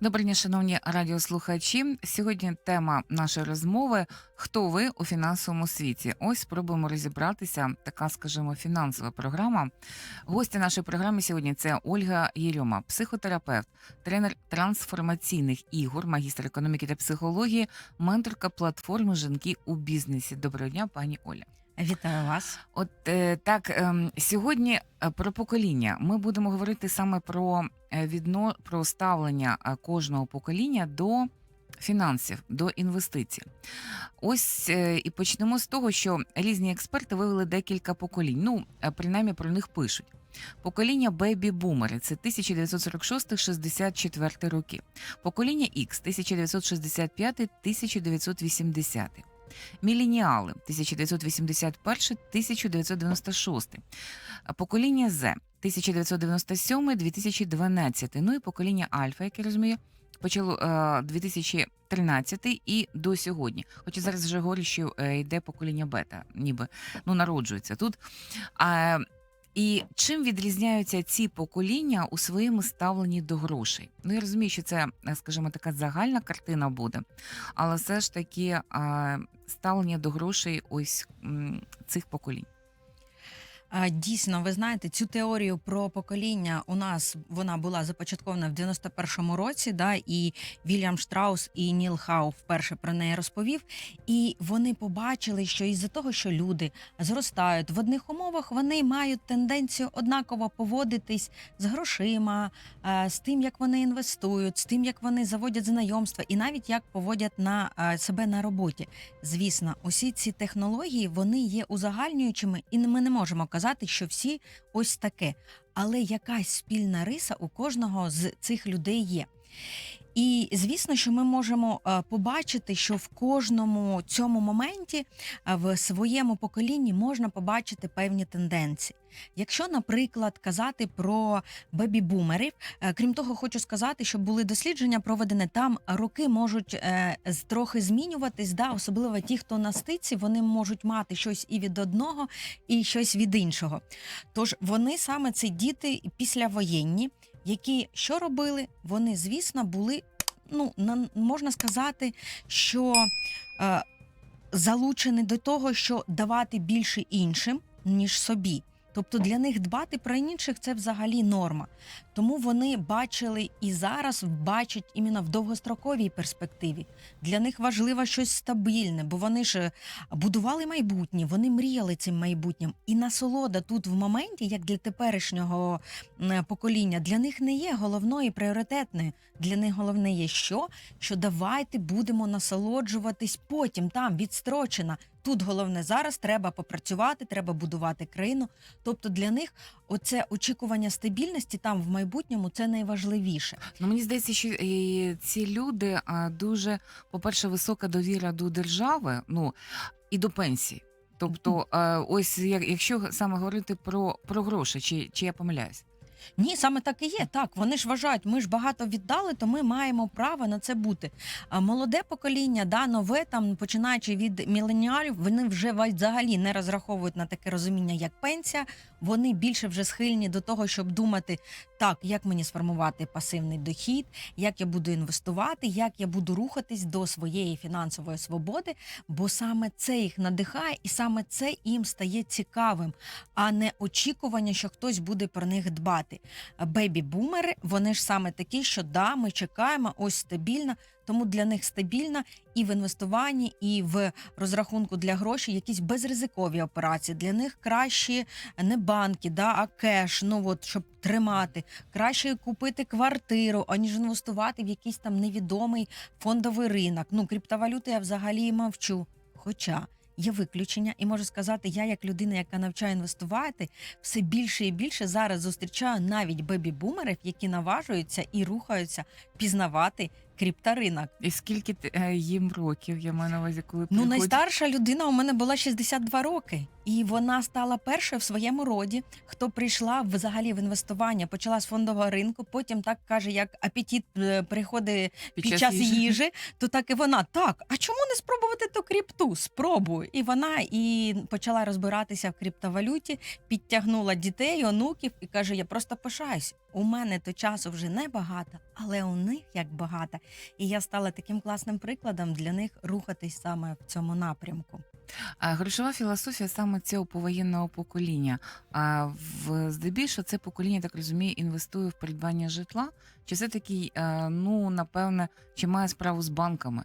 Добрий день, шановні радіослухачі. Сьогодні тема нашої розмови Хто ви у фінансовому світі? Ось спробуємо розібратися. Така, скажімо, фінансова програма. Гості нашої програми сьогодні це Ольга Єрьома, психотерапевт, тренер трансформаційних ігор, магістр економіки та психології, менторка платформи Жінки у бізнесі. Доброго дня, пані Оля. Вітаю вас. От е, так ем, сьогодні е, про покоління. Ми будемо говорити саме про е, відно про ставлення кожного покоління до фінансів, до інвестицій. Ось і почнемо з того, що різні експерти вивели декілька поколінь. Ну, принаймні про них пишуть. Покоління бейбі-бумери це 1946-64 роки. Покоління X 1965-1980. Міленіали 1981-1996. Покоління З 1997-2012. Ну і покоління Альфа, яке розумію, почало е, 2013 і до сьогодні. Хоча зараз вже говорять, що е, йде покоління бета, ніби ну народжується тут. А, і чим відрізняються ці покоління у своєму ставленні до грошей? Ну я розумію, що це, е, скажімо, така загальна картина буде, але все ж таки ставлення до грошей ось цих поколінь. Дійсно, ви знаєте, цю теорію про покоління у нас вона була започаткована в 91-му році. Да, і Вільям Штраус і Ніл Хау вперше про неї розповів. І вони побачили, що із-за того, що люди зростають в одних умовах, вони мають тенденцію однаково поводитись з грошима, е, з тим, як вони інвестують, з тим, як вони заводять знайомства, і навіть як поводять на е, себе на роботі. Звісно, усі ці технології вони є узагальнюючими, і ми не можемо казати, що всі ось таке. Але якась спільна риса у кожного з цих людей є. І звісно, що ми можемо е, побачити, що в кожному цьому моменті е, в своєму поколінні можна побачити певні тенденції. Якщо, наприклад, казати про бебі-бумерів, е, крім того, хочу сказати, що були дослідження проведені там роки можуть трохи змінюватись, да, особливо ті, хто на стиці, вони можуть мати щось і від одного, і щось від іншого. Тож вони саме це діти післявоєнні, які що робили? Вони, звісно, були, ну на, можна сказати, що е, залучені до того, що давати більше іншим, ніж собі. Тобто для них дбати про інших це взагалі норма. Тому вони бачили і зараз бачать іменно в довгостроковій перспективі. Для них важливо щось стабільне, бо вони ж е, будували майбутнє, вони мріяли цим майбутнім. І насолода тут в моменті, як для теперішнього покоління, для них не є головною і пріоритетною. Для них головне є що? Що давайте будемо насолоджуватись потім, там відстрочена. Тут головне зараз треба попрацювати, треба будувати країну. Тобто для них оце очікування стабільності там в майбутньому це найважливіше. Ну мені здається, що ці люди дуже, по-перше, висока довіра до держави, ну і до пенсії. Тобто, ось як- якщо саме говорити про, про гроші, чи, чи я помиляюсь? Ні, саме так і є. Так, вони ж вважають, ми ж багато віддали, то ми маємо право на це бути. А молоде покоління, да, нове, там починаючи від міленіалів, вони вже взагалі не розраховують на таке розуміння, як пенсія. Вони більше вже схильні до того, щоб думати, так, як мені сформувати пасивний дохід, як я буду інвестувати, як я буду рухатись до своєї фінансової свободи, бо саме це їх надихає, і саме це їм стає цікавим, а не очікування, що хтось буде про них дбати. Бебі-бумери, вони ж саме такі, що да, ми чекаємо, ось стабільно. Тому для них стабільно і в інвестуванні, і в розрахунку для грошей якісь безризикові операції. Для них кращі не банки, да, а кеш, ну от щоб тримати. Краще купити квартиру, аніж інвестувати в якийсь там невідомий фондовий ринок. Ну, криптовалюти я взагалі мовчу. Хоча є виключення, і можу сказати, я, як людина, яка навчає інвестувати, все більше і більше зараз зустрічаю навіть бебі-бумерів, які наважуються і рухаються пізнавати крипторинок. І скільки ти- е, їм років, я маю на увазі, коли Ну, приходять? найстарша людина у мене була 62 роки, і вона стала першою в своєму роді, хто прийшла взагалі в інвестування, почала з фондового ринку. Потім так каже, як апетит е, приходить під, час, їжі. то так і вона так. А чому не спробувати ту крипту? Спробуй. І вона і почала розбиратися в криптовалюті, підтягнула дітей, онуків і каже: Я просто пишаюсь. у мене то часу вже не багато, але у них як багато. І я стала таким класним прикладом для них рухатись саме в цьому напрямку. А грошова філософія саме цього повоєнного покоління. А в здебільшого це покоління, так розумію, інвестує в придбання житла. Чи все таки, ну напевне, чи має справу з банками?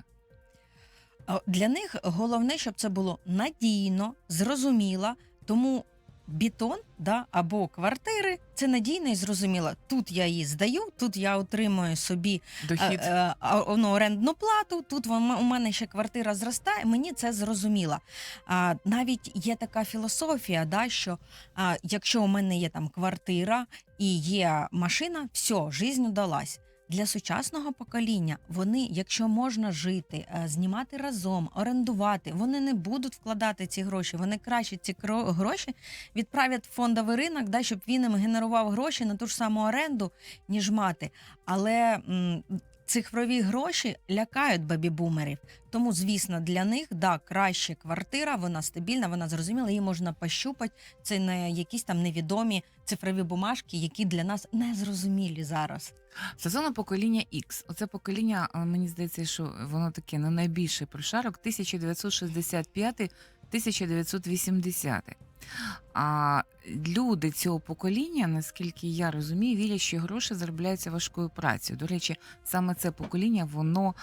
Для них головне, щоб це було надійно, зрозуміло. Тому бетон да, або квартири це надійно і зрозуміло. Тут я її здаю, тут я отримую собі Дохід е, е, а, ну, орендну плату. Тут у мене ще квартира зростає. Мені це зрозуміло. А, навіть є така філософія, да, що а, якщо у мене є там квартира і є машина, все, жизнь удалась. Для сучасного покоління вони, якщо можна жити, е, знімати разом, орендувати, вони не будуть вкладати ці гроші. Вони краще ці гроші відправлять в фондовий ринок, да, щоб він їм генерував гроші на ту ж саму оренду, ніж мати. Але цифрові гроші лякають бебі-бумерів. Тому, звісно, для них да, краще квартира, вона стабільна, вона зрозуміла, її можна пощупати. Це не якісь там невідомі цифрові бумажки, які для нас не зрозумілі зараз. Стосовно покоління X. Оце покоління, мені здається, що воно таке ну, найбільший прошарок 1965-1980. А люди цього покоління, наскільки я розумію, вірять, що гроші заробляються важкою працею. До речі, саме це покоління, воно,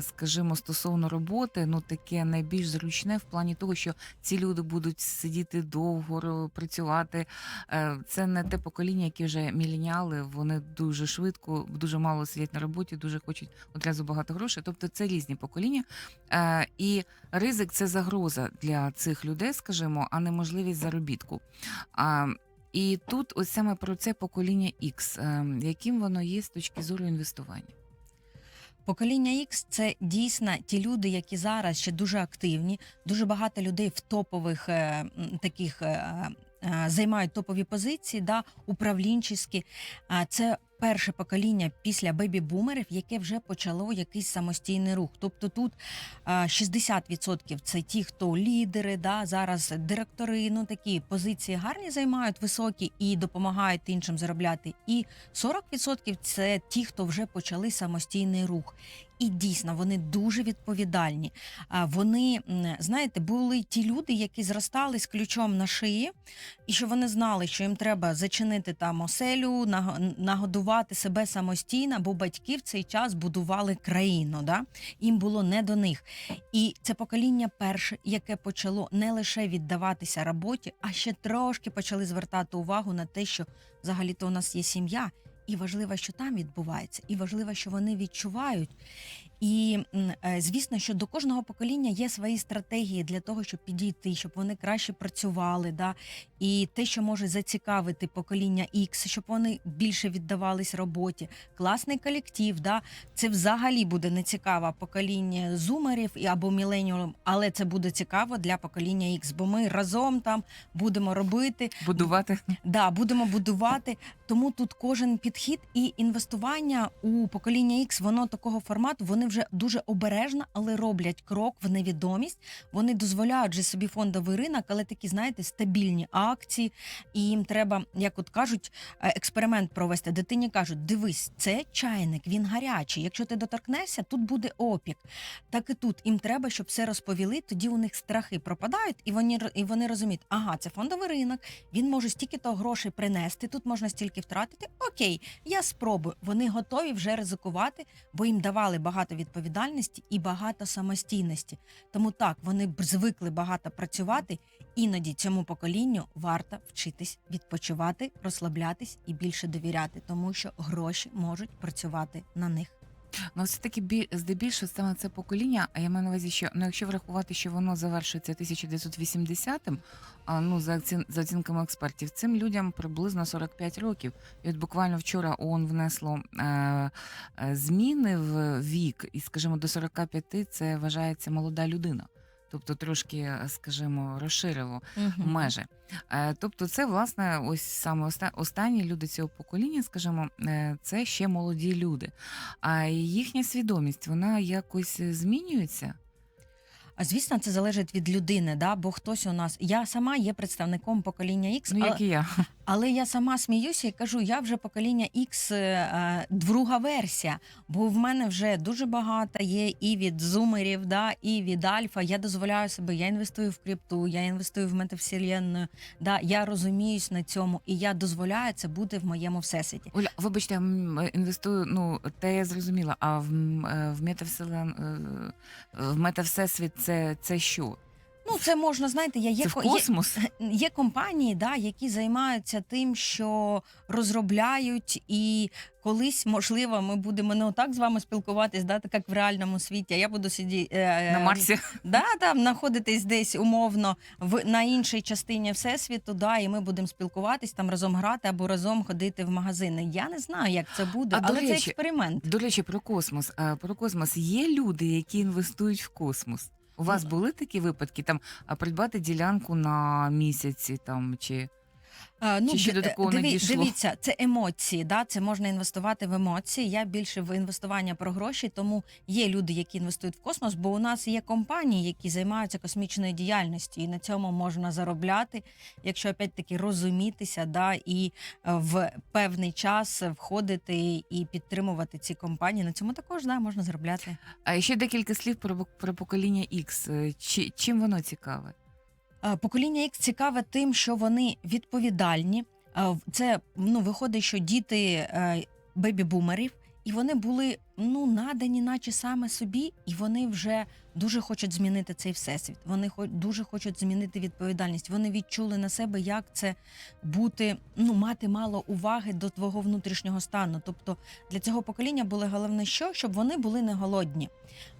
скажімо, стосовно роботи, ну таке найбільш зручне в плані того, що ці люди будуть сидіти довго, працювати. Е, Це не те покоління, які вже міленіали, вони дуже швидко, дуже мало сидять на роботі, дуже хочуть одразу багато грошей. Тобто це різні покоління. Е, І ризик це загроза для цих людей, скажімо, а не можливість заробітку. А, І тут ось саме про це покоління X, е, яким воно є з точки зору інвестування. Покоління X – це дійсно ті люди, які зараз ще дуже активні. Дуже багато людей в топових е, таких е, е, займають топові позиції, да, управлінчі. Це перше покоління після бебі-бумерів, яке вже почало якийсь самостійний рух. Тобто тут е, 60% це ті, хто лідери, да, зараз директори, ну такі позиції гарні займають високі і допомагають іншим заробляти. І 40% це ті, хто вже почали самостійний рух. І дійсно вони дуже відповідальні. Вони, знаєте, були ті люди, які зростали з ключом на шиї, і що вони знали, що їм треба зачинити там оселю, наго- нагодувати себе самостійно, бо батьки в цей час будували країну. Да? Їм було не до них. І це покоління перше, яке почало не лише віддаватися роботі, а ще трошки почали звертати увагу на те, що взагалі-то у нас є сім'я. І важливо, що там відбувається, і важливо, що вони відчувають. І е, звісно, що до кожного покоління є свої стратегії для того, щоб підійти, щоб вони краще працювали. Да? І те, що може зацікавити покоління X, щоб вони більше віддавались роботі. Класний колектив, да? це взагалі буде не цікаво покоління зумерів або міленіумів, але це буде цікаво для покоління X, бо ми разом там будемо робити, Будувати Да, будемо будувати. Тому тут кожен підхід і інвестування у покоління X, воно такого формату, вони вже дуже обережно, але роблять крок в невідомість. Вони дозволяють же собі фондовий ринок, але такі, знаєте, стабільні акції. І їм треба, як от кажуть, е, експеримент провести. Дитині кажуть: дивись, це чайник, він гарячий. Якщо ти доторкнешся, тут буде опік. Так і тут їм треба, щоб все розповіли. Тоді у них страхи пропадають, і вони і вони розуміють, ага, це фондовий ринок. Він може стільки то грошей принести. Тут можна стільки втратити. Окей, я спробую. Вони готові вже ризикувати, бо їм давали багато відповідальності і багато самостійності. Тому так вони б звикли багато працювати. Іноді цьому поколінню варто вчитись відпочивати, розслаблятись і більше довіряти, тому що гроші можуть працювати на них. Ну, все таки бі саме це покоління. А я маю на увазі, що ну якщо врахувати, що воно завершується 1980-м, а ну за оцін за оцінками експертів, цим людям приблизно 45 років. І от буквально вчора ООН внесло е, е, зміни в вік, і скажімо, до 45 це вважається молода людина. Тобто трошки, скажімо, розширило межі. Е, Тобто, це власне ось саме оста- останні люди цього покоління, скажімо, е, це ще молоді люди. А їхня свідомість вона якось змінюється. А звісно, це залежить від людини, да? бо хтось у нас. Я сама є представником покоління X, Ну, але, як і я. але я сама сміюся і кажу, я вже покоління X е, друга версія, бо в мене вже дуже багато є і від зумерів, да, і від альфа. Я дозволяю себе, я інвестую в крипту, я інвестую в метавселенну, да, я розуміюсь на цьому, і я дозволяю це бути в моєму всесвіті. Оля, вибачте, я інвестую. Ну те я зрозуміла. А в, е, в метавселен е, в метавсесвіт це, це що? Ну, це можна, знаєте, я є, Це в ко- є, космос? Є компанії, да, які займаються тим, що розробляють, і колись, можливо, ми будемо не отак з вами спілкуватись, да, так як в реальному світі. А я буду сидіти На Марсі? Да, там знаходитись десь умовно в на іншій частині всесвіту, да, і ми будемо спілкуватись там разом грати або разом ходити в магазини. Я не знаю, як це буде, А, до але це експеримент. До речі, про космос. А, Про космос є люди, які інвестують в космос. У вас були такі випадки? Там а, придбати ділянку на місяці там чи А, ну, Чи ще до такого не дійшло? Дивіться, це емоції. Да? Це можна інвестувати в емоції. Я більше в інвестування про гроші, тому є люди, які інвестують в космос, бо у нас є компанії, які займаються космічною діяльністю, і на цьому можна заробляти, якщо опять-таки розумітися, да, і е, в певний час входити і підтримувати ці компанії. На цьому також да, можна заробляти. а ще декілька слів про, про покоління X. Е, Чи чим воно цікаве? Е, Покоління X цікаве тим, що вони відповідальні. Е, Це ну виходить, що діти е, бебі-бумерів, і вони були ну надані, наче саме собі, і вони вже дуже хочуть змінити цей всесвіт. Вони дуже хочуть змінити відповідальність. Вони відчули на себе, як це бути, ну мати мало уваги до твого внутрішнього стану. Тобто для цього покоління було головне, що щоб вони були не голодні.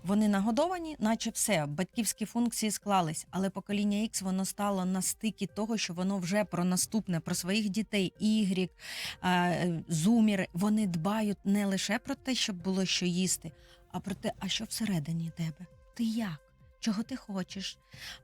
Вони нагодовані, наче все, батьківські функції склались, але покоління X воно стало на стикі того, що воно вже про наступне, про своїх дітей, ігрік, е, зуміри. Вони дбають не лише про те, щоб було що їсти, а про те, а що всередині тебе. Ти як? Чого ти хочеш?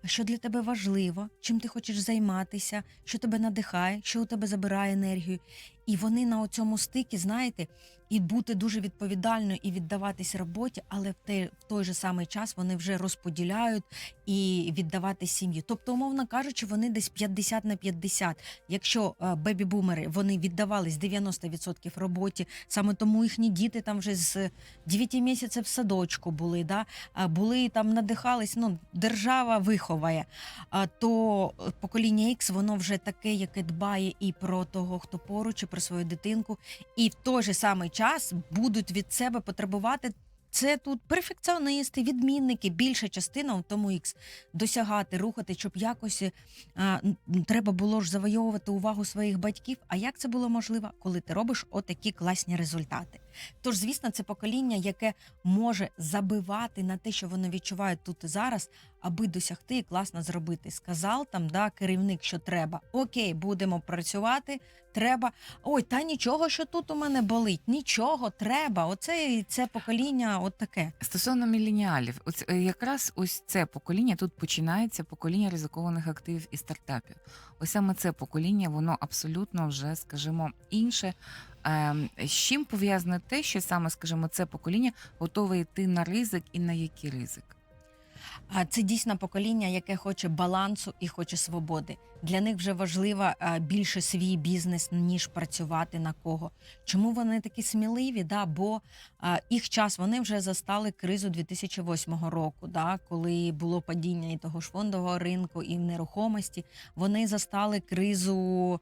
Що для тебе важливо? Чим ти хочеш займатися? Що тебе надихає, що у тебе забирає енергію? І вони на цьому стикі, знаєте, і бути дуже відповідальною і віддаватись роботі, але в той, в той же самий час вони вже розподіляють і віддавати сім'ї. Тобто, умовно кажучи, вони десь 50 на 50. Якщо е, бебі-бумери вони віддавались 90% роботі, саме тому їхні діти там вже з 9 місяців в садочку були, да? були там надихались. Ну, держава виховає. А то е, покоління X, воно вже таке, яке дбає і про того, хто поруч, про свою дитинку, і в той же самий час будуть від себе потребувати. Це тут перфекціоністи, відмінники, більша частина в тому ікс досягати, рухати, щоб якось а, треба було ж завойовувати увагу своїх батьків. А як це було можливо, коли ти робиш отакі класні результати? Тож, звісно, це покоління, яке може забивати на те, що воно відчуває тут і зараз, аби досягти і класно зробити. Сказав там, да, керівник, що треба. Окей, будемо працювати. Треба. Ой, та нічого, що тут у мене болить. Нічого, треба. Оце це покоління, от таке. Стосовно міленіалів, ось е, якраз ось це покоління тут починається покоління ризикованих активів і стартапів. Ось саме це покоління, воно абсолютно вже, скажімо, інше. Ем, З чим пов'язане те, що саме, скажімо, це покоління готове йти на ризик і на який ризик? Це дійсно покоління, яке хоче балансу і хоче свободи. Для них вже важливо більше свій бізнес, ніж працювати на кого. Чому вони такі сміливі? Да, бо їх час вони вже застали кризу 2008 року, да, коли було падіння і того ж фондового ринку, і нерухомості. Вони застали кризу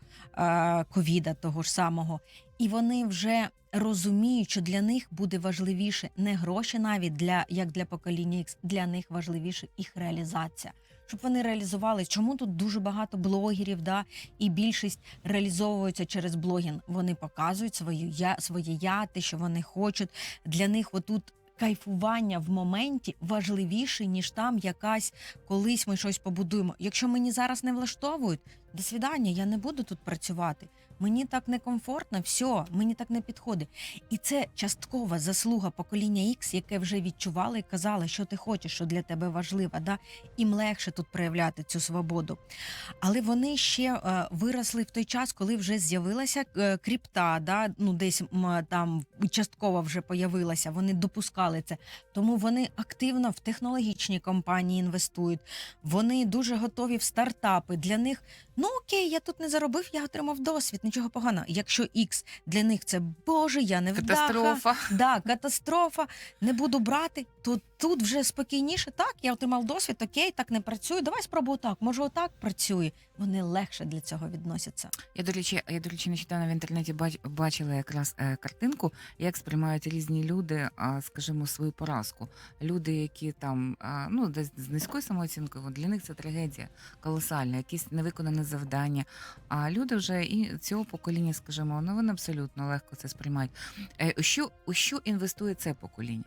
ковіда, того ж самого, і вони вже розуміють, що для них буде важливіше не гроші, навіть для як для покоління X, для них важливіше їх реалізація. Щоб вони реалізували, чому тут дуже багато блогерів, да, і більшість реалізовуються через блогінг. Вони показують свою я своє я, те, що вони хочуть. Для них отут кайфування в моменті важливіше, ніж там якась колись ми щось побудуємо. Якщо мені зараз не влаштовують, до свидання, я не буду тут працювати. Мені так некомфортно, все, мені так не підходить. І це часткова заслуга покоління X, яке вже відчувало і казало, що ти хочеш, що для тебе важливо. Да? Їм легше тут проявляти цю свободу. Але вони ще е, виросли в той час, коли вже з'явилася е, крипта, да? ну десь там частково вже появилася. Вони допускали це. Тому вони активно в технологічні компанії інвестують. Вони дуже готові в стартапи. Для них ну окей, я тут не заробив, я отримав досвід. Нічого поганого. Якщо X для них це Боже, я не вдаха, Катастрофа. да, катастрофа, не буду брати, то тут вже спокійніше. Так, я отримав досвід, окей, так не працюю. Давай спробую так. Може, отак працює. Вони легше для цього відносяться. Я до речі, я до речі, нещодавно в інтернеті бач, бачила якраз е, картинку, як сприймають різні люди, скажімо, свою поразку. Люди, які там ну десь з низькою самооцінкою, для них це трагедія колосальна, якісь невиконане завдання. А люди вже і цього покоління, скажімо, ну вони абсолютно легко це сприймають. Е, що у що інвестує це покоління?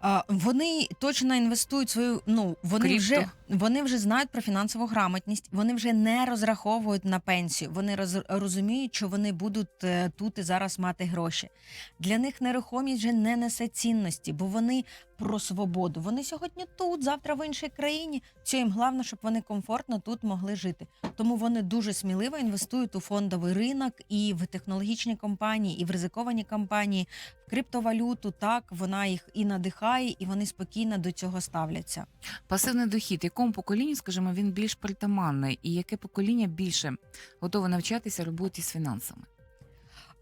А, вони точно інвестують свою. Ну вони Крипто. вже вони вже знають про фінансову грамотність. Вони вже не розраховують на пенсію. Вони роз, розуміють, що вони будуть е, тут і зараз мати гроші. Для них нерухомість вже не несе цінності, бо вони про свободу. Вони сьогодні тут, завтра в іншій країні. Все їм головне, щоб вони комфортно тут могли жити. Тому вони дуже сміливо інвестують у фондовий ринок і в технологічні компанії, і в ризиковані компанії, в криптовалюту. Так вона їх і надихає, і вони спокійно до цього ставляться. Пасивний дохід, якому поколінню, скажімо, він більш притаманний, і яке покоління більше готове навчатися роботі з фінансами?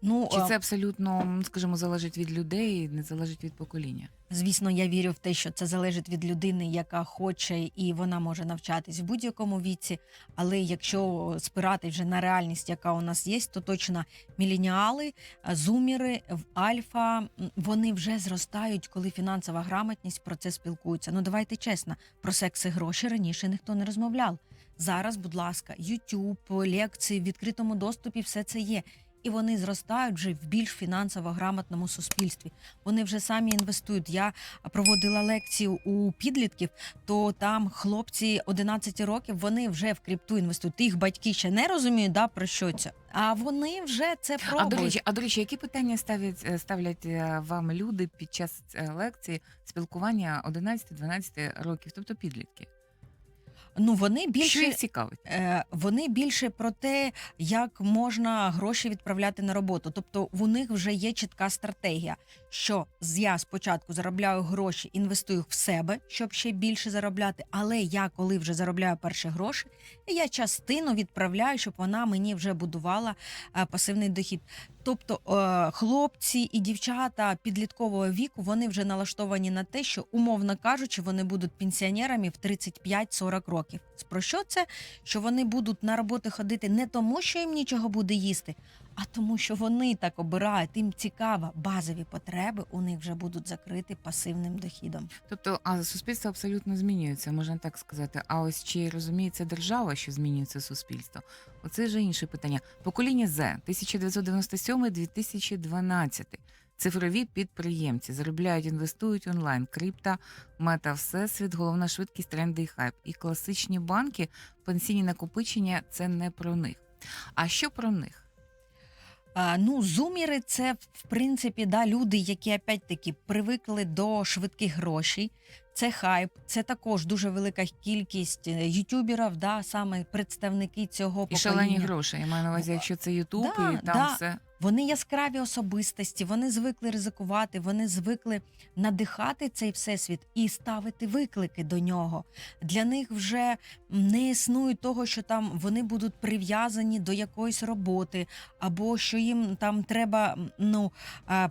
Ну Чи це абсолютно, скажімо, залежить від людей, не залежить від покоління? звісно, я вірю в те, що це залежить від людини, яка хоче, і вона може навчатись в будь-якому віці. Але якщо спирати вже на реальність, яка у нас є, то точно міленіали, зуміри, альфа вони вже зростають, коли фінансова грамотність про це спілкується. Ну давайте чесно, про секс і гроші раніше ніхто не розмовляв. Зараз, будь ласка, YouTube, лекції в відкритому доступі, все це є. І вони зростають вже в більш фінансово грамотному суспільстві. Вони вже самі інвестують. Я проводила лекцію у підлітків, то там хлопці 11 років вони вже в крипту інвестують. Їх батьки ще не розуміють, да, про що це. А вони вже це А до речі, а до речі, які питання ставлять е, ставлять е, вам люди під час е, лекції спілкування 11-12 років, тобто підлітки? Ну вони Що їх цікавить? Е, Вони більше про те, як можна гроші відправляти на роботу. Тобто у них вже є чітка стратегія, що я спочатку заробляю гроші, інвестую в себе, щоб ще більше заробляти. Але я, коли вже заробляю перші гроші, я частину відправляю, щоб вона мені вже будувала е, пасивний дохід. Тобто е, хлопці і дівчата підліткового віку вони вже налаштовані на те, що умовно кажучи, вони будуть пенсіонерами в 35-40 років. Про що це? Що вони будуть на роботи ходити не тому, що їм нічого буде їсти, а тому, що вони так обирають. Їм цікаво, базові потреби у них вже будуть закриті пасивним дохідом. Тобто, а суспільство абсолютно змінюється, можна так сказати. А ось чи розуміється держава, що змінюється суспільство? Оце вже інше питання. Покоління З 1997-2012. Цифрові підприємці заробляють, інвестують онлайн, крипта, мета, всесвіт, головна швидкість, тренди і хайп. І класичні банки, пенсійні накопичення це не про них. А що про них? А, ну, зуміри це в принципі да, люди, які опять-таки привикли до швидких грошей. Це хайп, це також дуже велика кількість ютюберів, да, саме представники цього І шалені гроші. Я маю на увазі, якщо це Ютуб, Да, і там да. все. Вони яскраві особистості, вони звикли ризикувати, вони звикли надихати цей всесвіт і ставити виклики до нього. Для них вже не існує того, що там вони будуть прив'язані до якоїсь роботи, або що їм там треба ну,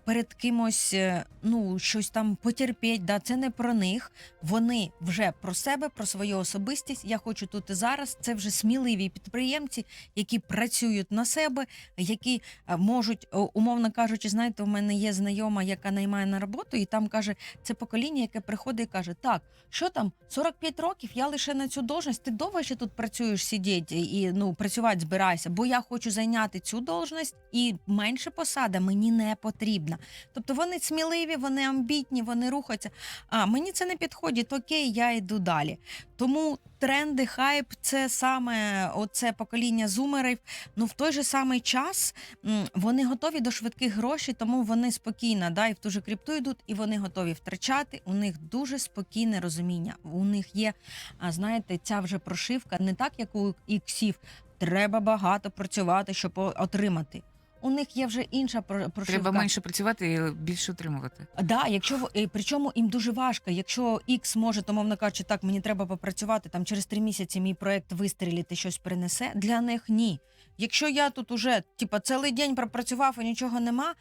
перед кимось е, ну, щось там потерпіть. Да, це не про них. Вони вже про себе, про свою особистість. Я хочу тут і зараз. Це вже сміливі підприємці, які працюють на себе, які е, можуть, умовно кажучи, знаєте, у мене є знайома, яка наймає на роботу, і там каже, це покоління, яке приходить і каже: Так, що там, 45 років, я лише на цю должність, ти довго ще тут працюєш сидіти і ну працювати збирайся, бо я хочу зайняти цю должність, і менше посада мені не потрібна. Тобто вони сміливі, вони амбітні, вони рухаються. А мені це не підходить, окей, я йду далі. Тому тренди, хайп це саме оце покоління зумерів. Ну в той же самий час вони готові до швидких грошей, тому вони спокійно да, і в ту же крипту йдуть, і вони готові втрачати. У них дуже спокійне розуміння. У них є, знаєте, ця вже прошивка не так, як у іксів. Треба багато працювати, щоб отримати. У них є вже інша про- прошивка. Треба менше працювати і більше отримувати. Да, якщо причому їм дуже важко. Якщо X може, то мовно кажучи, так мені треба попрацювати там через три місяці. Мій проект вистрілити щось принесе. Для них ні. Якщо я тут уже типа цілий день пропрацював і нічого нема,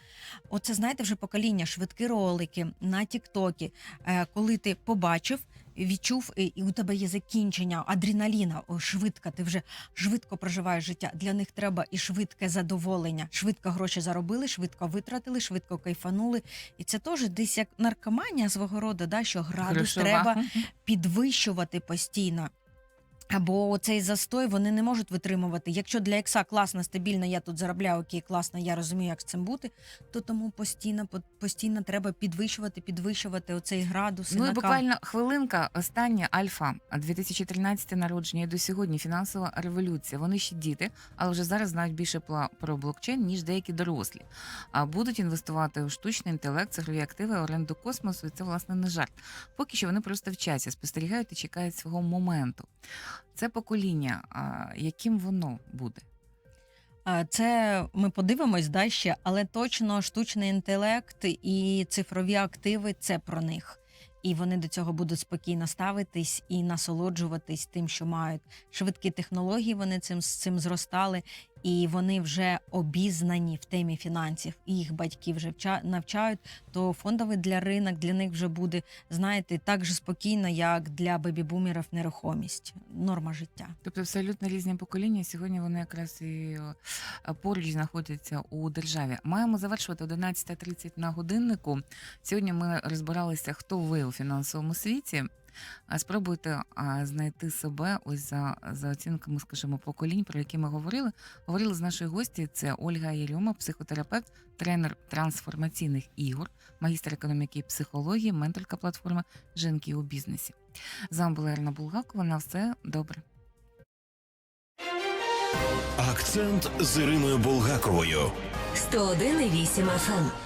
оце знаєте вже покоління, швидкі ролики на Тіктокі, е, коли ти побачив. Відчув і у тебе є закінчення адреналіна, о, швидко. Ти вже швидко проживаєш життя. Для них треба і швидке задоволення. Швидко гроші заробили, швидко витратили, швидко кайфанули. І це теж десь як наркоманія свого роду, да, що градус Грошова. треба підвищувати постійно. Або цей застой вони не можуть витримувати. Якщо для ікса класно, стабільно, я тут заробляю, окей, класно, я розумію, як з цим бути, то тому постійно, по- постійно треба підвищувати, підвищувати оцей градус. Ну і буквально хвилинка. Остання альфа 2013 народження і до сьогодні фінансова революція. Вони ще діти, але вже зараз знають більше про блокчейн ніж деякі дорослі. А будуть інвестувати у штучний інтелект, цифрові активи, оренду космосу. І це власне не жарт. Поки що вони просто вчаться, спостерігають і чекають свого моменту. Це покоління, яким воно буде. Це ми подивимось да, ще, але точно штучний інтелект і цифрові активи це про них. І вони до цього будуть спокійно ставитись і насолоджуватись тим, що мають швидкі технології. Вони цим з цим зростали, і вони вже обізнані в темі фінансів. І їх батьки вже вча- навчають. То фондовий для ринок для них вже буде, знаєте, так же спокійно, як для бебі-бумерів нерухомість, норма життя. Тобто абсолютно різні покоління. Сьогодні вони якраз і е, поруч знаходяться у державі. Маємо завершувати 11.30 на годиннику. Сьогодні ми розбиралися, хто ви у фінансовому світі. А Спробуйте а, знайти себе ось за, за оцінками, скажімо, поколінь, про які ми говорили. Говорили з нашою гості. Це Ольга Єрьома, психотерапевт, тренер трансформаційних ігор, магістр економіки і психології, менторка платформи Жінки у бізнесі. З вами була Ірина Булгакова. На все добре. Акцент з Іриною Булгаковою. 101,8 FM.